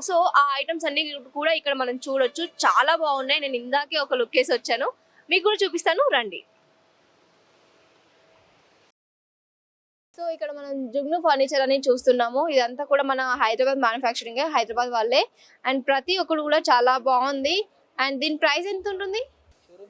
So ఆ items అన్ని కూడా ఇక్కడ మనం చూడొచ్చు. చాలా బాగున్నాయి. నేను ఇందాకే ఒక లుక్ వేసి వచ్చాను. మీకు కూడా చూపిస్తాను. రండి. సో ఇక్కడ మనం జుగ్ను ఫర్నిచర్ అని చూస్తున్నాము. ఇదంతా కూడా మన హైదరాబాద్ మ్యానుఫ్యాక్చరింగ్ హైదరాబాద్ వాళ్ళే. అండ్ ప్రతి ఒక్కరు కూడా చాలా బాగుంది. అండ్ దీని ప్రైస్ ఎంత ఉంటుంది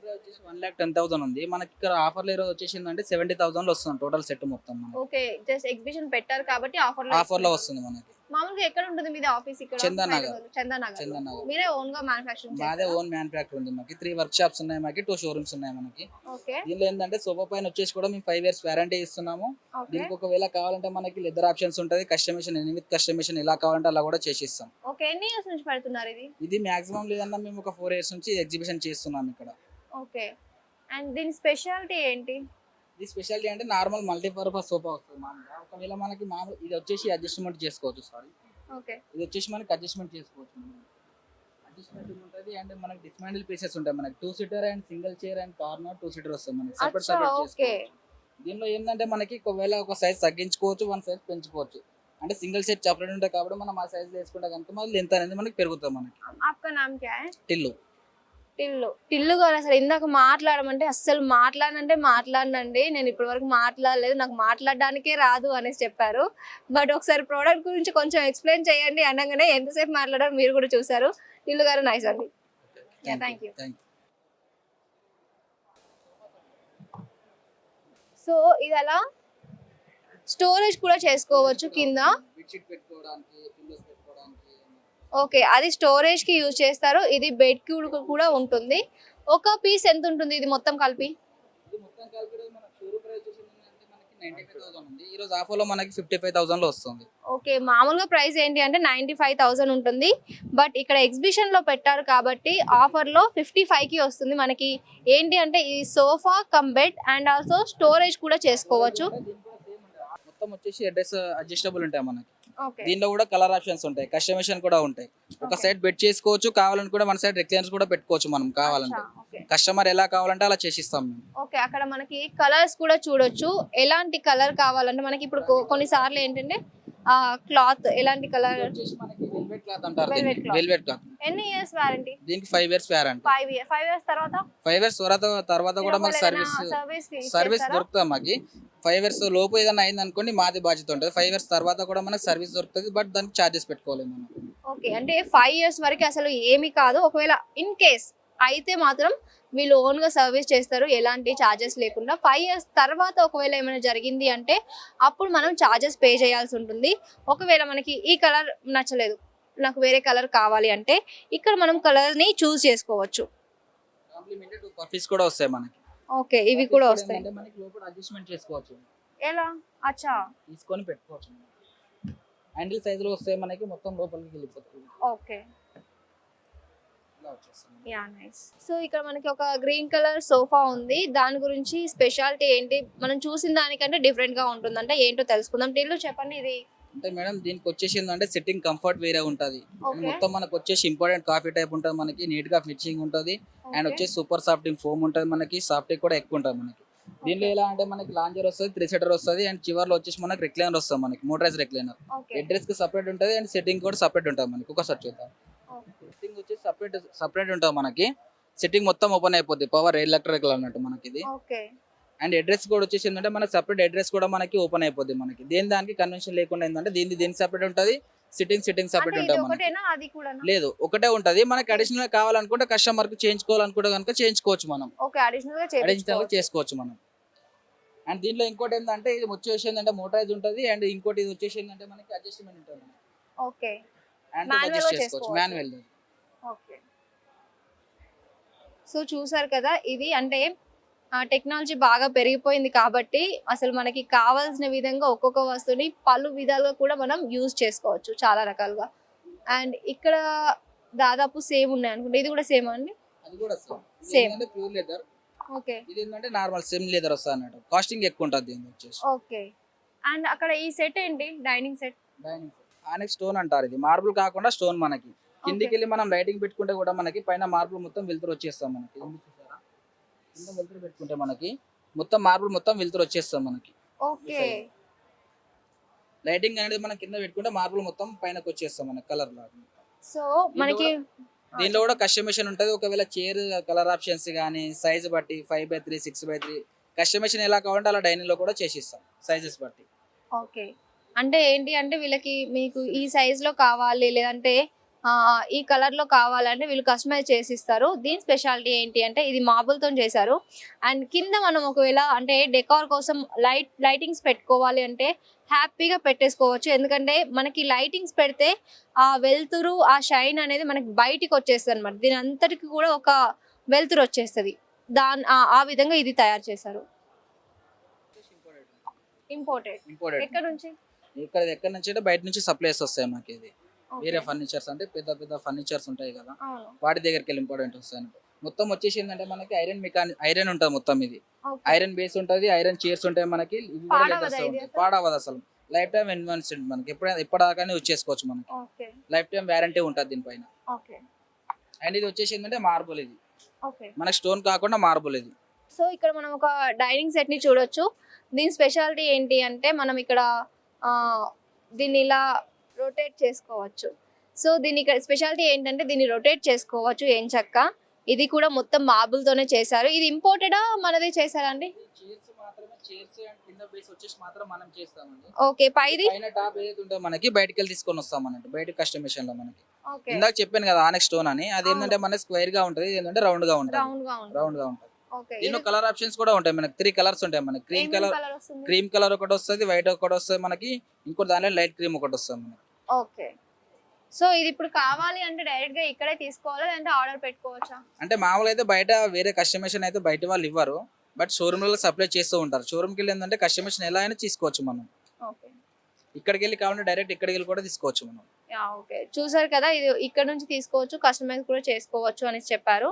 ప్రైస్ వచ్చేసి వన్ ల్యాక్ టెన్ థౌసండ్ ఉంది. మనకి ఇక్కడ ఆఫర్ ఈరోజు వచ్చేసిందంటే సెవెంటీ థౌసండ్లో వస్తుంది టోటల్ సెట్ మొత్తం మనకి. ఓకే జస్ట్ ఎగ్జిబిషన్ పెట్టారు కాబట్టి ఆఫర్ ఆఫర్లో వస్తుంది మనకి. మామూలుగా ఎక్కడ ఉంటుంది మీది ఆఫీస్ ఇక్కడ? చందన్ నగర్. హైదరాబాద్. చందన్ నగర్ చందన్ నగర్ మీరే ఓన్గా మ్యానుఫ్యాక్చరింగ్ మాదే ఓన్ మ్యానుఫ్యాక్చర్ ఉంది మనకి త్రీ వర్క్ షాప్స్ ఉన్నాయి మనకి టూ షోరూమ్స్ ఉన్నాయి మనకి. ఓకే దీనిలో ఏంటంటే సోఫా పైన వచ్చేసి కూడా మేము ఫైవ్ ఇయర్స్ వారంటీ ఇస్తున్నాము. దీనికి ఒకవేళ కావాలంటే మనకి లెదర్ ఆప్షన్స్ ఉంటుంది కస్టమేషన్ ఎనిమిది కస్టమేషన్ ఎలా కావాలంటే అలా కూడా చేసిస్తాం. ఓకే ఎన్ని ఇయర్స్ నుంచి పెడుతున్నారు ఇది? ఇది మాక్సిమం లేదన్నా మేము ఒక ఫోర్ ఇయర్స్ నుంచి ఎగ్జిబిషన్ చేస్తున్నాం ఇక్కడ. ఓకే. అండ్ దీని స్పెషాలిటీ ఏంటి? ఇది స్పెషాలిటీ అంటే నార్మల్ మల్టీపర్పస్ సోఫా వస్తుంది మామూలుగా. ఒకవేళ మనకి మామూలు ఇది వచ్చేసి అడ్జస్ట్మెంట్ చేసుకోవచ్చు సారీ ఓకే. ఇది వచ్చేసి మనకి అడ్జస్ట్మెంట్ చేసుకోవచ్చు. అడ్జస్ట్మెంట్ ఉంటుంది అండ్ మనకి డిస్మాండిల్ పీసెస్ ఉంటాయి మనకి. Two seater and single chair and corner two seater వస్తుంది మనకి. Separate separate okay. దీనిలో ఏంటంటే మనకి ఒకవేళ ఒక సైజ్ తగ్గించుకోవచ్చు వన్ సైజ్ పెంచుకోవచ్చు. అంటే సింగిల్ సీట్ సెపరేట్ ఉంటాయి కాబట్టి మనం ఆ సైజ్ వేసుకుంటే కనుక మళ్ళీ లెంత్ అనేది మనకి పెరుగుతుంది మనకి. టిల్లు. టిల్లు. టిల్లు గారు అసలు ఇందాక మాట్లాడమంటే అస్సలు మాట్లాడనంటే మాట్లాడనండి. నేను ఇప్పటి వరకు మాట్లాడలేదు. నాకు మాట్లాడడానికే రాదు అనేసి చెప్పారు. బట్ ఒకసారి ప్రోడక్ట్ గురించి కొంచెం ఎక్స్ప్లెయిన్ చేయండి అనగానే ఎంతసేపు మాట్లాడారు మీరు కూడా చూసారు టిల్లు గారు నైస్ అండి. థ్యాంక్ యూ సో ఇది అలా స్టోరేజ్ కూడా చేసుకోవచ్చు కింద. ఓకే అది స్టోరేజ్కి యూజ్ చేస్తారు. ఇది బెడ్కి కూడా ఉంటుంది. ఒక పీస్ ఎంత ఉంటుంది ఇది మొత్తం కలిపి? నైన్టీ ఫైవ్ థౌసండ్ ఉంది. ఈ రోజు ఆఫర్లో మనకి ఫిఫ్టీ ఫైవ్ థౌసండ్లో వస్తుంది. ఓకే మామూలుగా ప్రైస్ ఏంటి అంటే నైంటీ ఫైవ్ థౌసండ్ ఉంటుంది. బట్ ఇక్కడ ఎగ్జిబిషన్లో పెట్టారు కాబట్టి ఆఫర్లో ఫిఫ్టీ ఫైవ్కి వస్తుంది. మనకి ఏంటి అంటే ఈ sofa cum bed and also storage కూడా చేసుకోవచ్చు. మొత్తం వచ్చేసి అడ్రస్ అడ్జస్టబుల్ ఉంటాయి మనకి. దీనిలో కూడా కలర్ ఆప్షన్స్ ఉంటాయి. కస్టమైజేషన్ కూడా ఉంటాయి. ఒక సైడ్ బెడ్ చేసుకోవచ్చు కావాలనుకుంటే మన సైడ్ రెక్లైనర్స్ కూడా పెట్టుకోవచ్చు మనం కావాలంటే. కస్టమర్ ఎలా కావాలంటే అలా చేసిస్తాం ఓకే అక్కడ మనకి కలర్స్ కూడా చూడొచ్చు. ఎలాంటి కలర్ కావాలంటే మనకి ఇప్పుడు కొన్నిసార్లు ఏంటంటే క్లాత్ ఎలాంటి కలర్ వెల్వెట్ క్లాత్ అంటారు. వెల్వెట్ క్లాత్ ఎన్ని ఇయర్స్ వారంటీ దీనికి five years warranty five year five years తర్వాత? ఫైవ్ ఇయర్స్ తర్వాత తర్వాత కూడా మాకు సర్వీస్ సర్వీస్ సర్వీస్ దొరుకుతుంది మాకు. ఫైవ్ ఇయర్స్ లోపు ఏదైనా అయింది అనుకోండి మాది బాధ్యత ఉంటుంది. ఫైవ్ ఇయర్స్ తర్వాత కూడా మనకి సర్వీస్ దొరుకుతుంది బట్ దానికి చార్జెస్ పెట్టుకోవాలి మనం. ఓకే అంటే ఫైవ్ ఇయర్స్ వరకు అసలు ఏమీ కాదు. ఒకవేళ ఇన్ కేస్ అయితే మాత్రం వీళ్ళు ఓన్గా సర్వీస్ చేస్తారు ఎలాంటి చార్జెస్ లేకుండా. ఫైవ్ ఇయర్స్ తర్వాత ఒకవేళ ఏమైనా జరిగింది అంటే అప్పుడు మనం చార్జెస్ పే చేయాల్సి ఉంటుంది. ఒకవేళ మనకి ఈ కలర్ నచ్చలేదు నాకు వేరే కలర్ కావాలి అంటే ఇక్కడ మనం కలర్ని చూస్ చేసుకోవచ్చు. కూడా వస్తాయి మనకి. ఓకే ఇవి కూడా వస్తాయి. మనకి లోపల అడ్జస్ట్మెంట్ చేసుకోవచ్చు. ఎలా? అచ్చా. తీసుకొని పెట్టుకోవచ్చు. హ్యాండిల్ సైజ్లో వస్తే మనకి మొత్తం లోపలికి వెళ్ళిపోతుంది. ఓకే. Yeah nice. సో ఇక్కడ మనకి ఒక గ్రీన్ కలర్ సోఫా ఉంది. దాని గురించి స్పెషాలిటీ ఏంటి? మనం చూసిన దానికంటే డిఫరెంట్గా ఉంటుంది అంటే ఏంటో తెలుసుకుందాం. టిల్లు చెప్పండి ఇది. అంటే మేడం దీనికి వచ్చేసి ఏంటంటే సెట్టింగ్ కంఫర్ట్ వేరే ఉంటది. మొత్తం మనకు వచ్చేసి ఇంపార్టెంట్ కాఫీ టైప్ ఉంటుంది మనకి నీట్గా ఫిట్చింగ్ ఉంటుంది. అండ్ వచ్చేసి సూపర్ సాఫ్టింగ్ ఫోమ్ ఉంటుంది మనకి సాఫ్టింగ్ కూడా ఎక్కువ ఉంటుంది మనకి. దీనిలో ఎలా అంటే మనకి లాంజర్ వస్తుంది త్రీ సీటర్ వస్తుంది అండ్ చివర్లో వచ్చేసి మనకి రెక్లైనర్ వస్తుంది మనకి మోటరైజ్ రెక్లైనర్ అడ్రస్కి సపరేట్ ఉంటుంది అండ్ సెట్టింగ్ కూడా సపరేట్ ఉంటుంది మనకి. ఒకసారి చూద్దాం. సెట్టింగ్ వచ్చేసి సపరేట్ సపరేట్ ఉంటుంది మనకి. సెట్టింగ్ మొత్తం ఓపెన్ అయిపోద్ది పవర్ ఎలక్ట్రికల్ అన్నట్టు మనకి ఇది. అండ్ అడ్రస్ కూడా వచ్చేసి ఏంటంటే మనకి సపరేట్ అడ్రస్ కూడా మనకి ఓపెన్ అయిపోద్ది మనకి. దేని దానికి కన్వెన్షన్ లేకుండా ఏంటంటే దీనికి దీనికి సపరేట్ ఉంటుంది? సిట్టింగ్ సిట్టింగ్ సపరేట్ ఉంటుంది లేదు ఒకటే ఉంటది. మనకి అడిషనల్ కావాలనుకుంటే కస్టమర్కి చేయించుకోవాలనుకుంటే కనుక చేయించుకోవచ్చు మనం. అడిషనల్ చేసుకోవచ్చు మనం. అండ్ దీనిలో ఇంకోటి ఏంటంటే ఇది వచ్చేసి ఏంటంటే మోటరైజ్ ఉంటుంది. అండ్ ఇంకోటి ఇది వచ్చేసి ఏంటంటే మనకి అడ్జస్ట్మెంట్ ఉంటుంది ఓకే. అండ్ అడ్జస్ట్ చేసుకోవచ్చు. చేసుకోవచ్చు. Manual okay. సో చూసారు కదా ఇది అంటే టెక్నాలజీ బాగా పెరిగిపోయింది కాబట్టి అసలు మనకి కావాల్సిన విధంగా ఒక్కొక్క వస్తువుని పలు విధాలుగా కూడా మనం యూజ్ చేసుకోవచ్చు చాలా రకాలుగా. అండ్ ఇక్కడ దాదాపు సేమ్ ఉన్నాయి అనుకుంటా. ఇది కూడా సేమ్ అండి? అది కూడా సేమ్. Pure leather. ఓకే. ఇది ఏంటంటే నార్మల్ సెమ్ లెదర్ అన్నట్టు. కాస్టింగ్ ఎక్కువ ఉంటుంది దీని వచ్చేసి. ఓకే. అండ్ అక్కడ ఈ సెట్ ఏంటి? Dining set? ఆనెక్ స్టోన్ అంటారు ఇది. మార్బుల్ కాకుండా స్టోన్ మనకి. కిందికి వెళ్ళి మనం లైటింగ్ పెట్టుకుంటే కూడా మనకి పైన మార్బుల్ మొత్తం వెళ్తురు వచ్చేస్తాం మనకి. కింద పెట్టుకుంటే మనకి మొత్తం మార్బుల్ మొత్తం వెళ్తురు వచ్చేస్తాం మనకి. ఓకే. లైటింగ్ అనేది మనం కింద పెట్టుకుంటే మార్బుల్ మొత్తం పైనకి వచ్చేస్తాం మనకి కలర్ లాగా సో మనకి దీనిలో కూడా కస్టమేషన్ ఉంటుంది. ఒకవేళ చైర్ కలర్ ఆప్షన్స్ కానీ సైజ్ బట్టి five by three six by three customisation ఎలా కావాలంటే అలా డైనింగ్లో కూడా చేసిస్తాం సైజెస్ బట్టి. ఓకే. అంటే ఏంటి అంటే వీళ్ళకి మీకు ఈ size లో కావాలి లేదంటే ఈ కలర్లో కావాలంటే వీళ్ళు కస్టమైజ్ చేసి ఇస్తారు దీని స్పెషాలిటీ ఏంటి అంటే ఇది marble తో చేశారు. అండ్ కింద మనం ఒకవేళ అంటే డెకార్ కోసం లైట్ లైటింగ్స్ పెట్టుకోవాలి అంటే హ్యాపీగా పెట్టేసుకోవచ్చు. ఎందుకంటే మనకి లైటింగ్స్ పెడితే ఆ వెలుతురు ఆ షైన్ అనేది మనకి బయటికి వచ్చేస్తుంది అనమాట దీని అంతటికి కూడా ఒక వెలుతురు వచ్చేస్తుంది. దాని ఆ- విధంగా ఇది తయారు చేశారు. ఇంపోర్టెడ్ ఎక్కడ నుంచి? ఇక్కడ ఎక్కడి నుంచి అంటే బయట నుంచి సప్లైస్ వస్తాయి మాకు ఇది. వేరే ఫర్నిచర్స్ అంటే పెద్ద పెద్ద ఫర్నిచర్స్ ఉంటాయి కదా. వాటి దగ్గరికి వెళ్ళి ఇంపార్టెంట్ వస్తాయి. మొత్తం వచ్చేసి ఏంటంటే మనకి ఐరన్ మెకానిక్ ఐరన్ ఉంటుంది మొత్తం ఇది. ఐరన్ బేస్ ఉంటుంది ఐరన్ చైర్స్ ఉంటాయి మనకి పాడవదా. అసలు? లైఫ్ టైం ఇన్వెన్స్మెంట్ మనకి. ఎప్పుడైనా ఎప్పటిదాకానే యూజ్ చేసుకోవచ్చు మనకి. లైఫ్ టైం వ్యారంటీ ఉంటుంది దీనిపైన. అండ్ ఇది వచ్చేసి ఏంటంటే మార్బుల్ ఇది. మనకి స్టోన్ కాకుండా మార్బుల్ ఇది. సో ఇక్కడ మనం ఒక డైనింగ్ సెట్ని చూడొచ్చు. దీని స్పెషాలిటీ ఏంటి అంటే మనం ఇక్కడ దీన్ని ఇలా రొటేట్ చేసుకోవచ్చు. సో దీని ఇక్కడ స్పెషాలిటీ ఏంటంటే దీన్ని రొటేట్ చేసుకోవచ్చు ఏం చక్క? ఇది కూడా మొత్తం మార్బుల్ తోనే చేశారు. ఇది ఇంపోర్టెడా మనదే చేశారా అండి? ఓకే పైది? పైన టాప్ ఏదైతే ఉంటుందో మనకి బయటికి వెళ్ళి తీసుకొని వస్తాం అన్నట్టు బయట కస్టమేషన్లో మనకి. ఇందాక చెప్పాను కదా ఆనెక్ స్టోన్ అని. అది ఏంటంటే మన స్క్వేర్గా ఉంటుంది ఏంటంటే రౌండ్గా ఉంటుంది. రౌండ్గా ఉంటుంది దీనిలో కలర్ ఆప్షన్స్ కూడా ఉంటాయి మనకి. త్రీ కలర్స్ ఉంటాయి మనకి. క్రీమ్ కలర్ క్రీమ్ కలర్ ఒకటి వస్తుంది వైట్ ఒకటి వస్తుంది మనకి. ఇంకో దానిలో లైట్ క్రీమ్ ఒకటి వస్తుంది మనకి. ఓకే. సో ఇది ఇప్పుడు కావాలి అంటే డైరెక్ట్గా ఇక్కడే తీసుకోవాలా? లేదంటే ఆర్డర్ పెట్టుకోవచ్చా? అంటే మామూలుగా అయితే బయట వేరే కస్టమేషన్ అయితే బయట వాళ్ళు ఇవ్వరు. బట్ షోరూమ్లో సప్లై చేస్తూ ఉంటారు. షోరూమ్కి వెళ్ళి ఏంటంటే కస్టమేషన్ ఎలా అయినా తీసుకోవచ్చు మనం. ఓకే. ఇక్కడికి వెళ్ళి కావాలంటే డైరెక్ట్ ఇక్కడికి వెళ్ళి కూడా తీసుకోవచ్చు మనం. Yeah okay. చూసారు కదా ఇది ఇక్కడ నుంచి తీసుకోవచ్చు కస్టమైజ్ కూడా చేసుకోవచ్చు అని చెప్పారు.